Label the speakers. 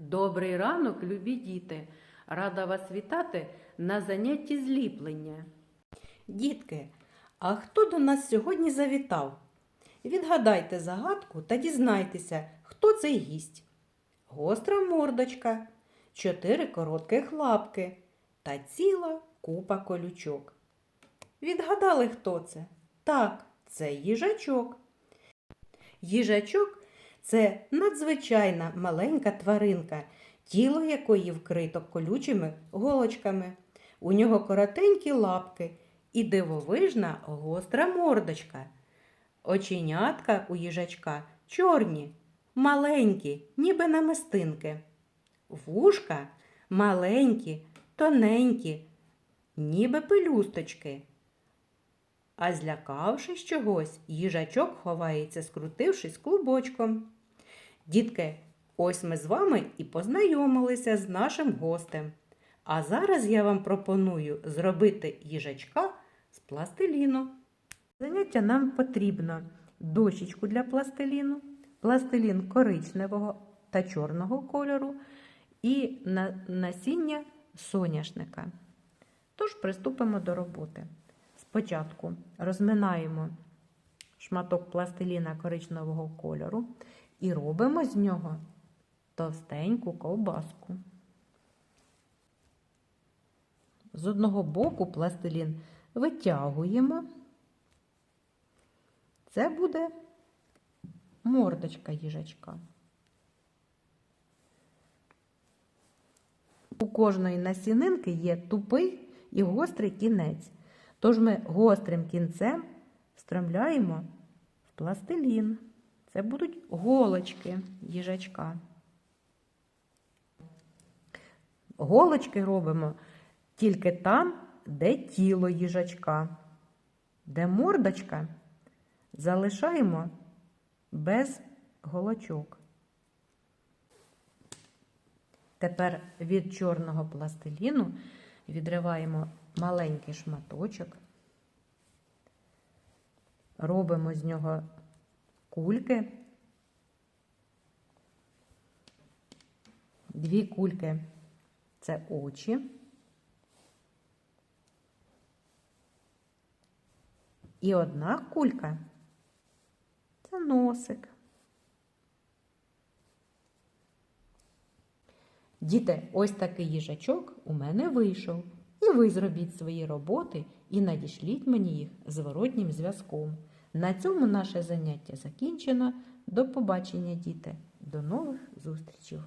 Speaker 1: Добрий ранок, любі діти! Рада вас вітати на занятті зліплення.
Speaker 2: Дітки, а хто до нас сьогодні завітав? Відгадайте загадку та дізнайтеся, хто цей гість. Гостра мордочка, чотири коротких лапки та ціла купа колючок. Відгадали, хто це? Так, це їжачок. Їжачок це надзвичайна маленька тваринка, тіло якої вкрито колючими голочками. У нього коротенькі лапки і дивовижна гостра мордочка. Оченятка у їжачка чорні, маленькі, ніби намистинки. Вушка маленькі, тоненькі, ніби пелюсточки. А злякавшись чогось, їжачок ховається, скрутившись клубочком. Дітки, ось ми з вами і познайомилися з нашим гостем. А зараз я вам пропоную зробити їжачка з пластиліну. Заняття нам потрібно дощечку для пластиліну, пластилін коричневого та чорного кольору і насіння соняшника. Тож приступимо до роботи. Спочатку розминаємо шматок пластиліна коричневого кольору і робимо з нього товстеньку ковбаску. З одного боку пластилін витягуємо. Це буде мордочка їжачка. У кожної насінинки є тупий і гострий кінець. Тож ми гострим кінцем встромляємо в пластилін. Це будуть голочки їжачка. Голочки робимо тільки там, де тіло їжачка, де мордочка залишаємо без голочок. Тепер від чорного пластиліну відриваємо маленький шматочок, робимо з нього кульки, дві кульки це очі. І одна кулька це носик. Діти, ось такий їжачок у мене вийшов. І ви зробіть свої роботи і надішліть мені їх зворотнім зв'язком. На цьому наше заняття закінчено. До побачення, діти. До нових зустрічей!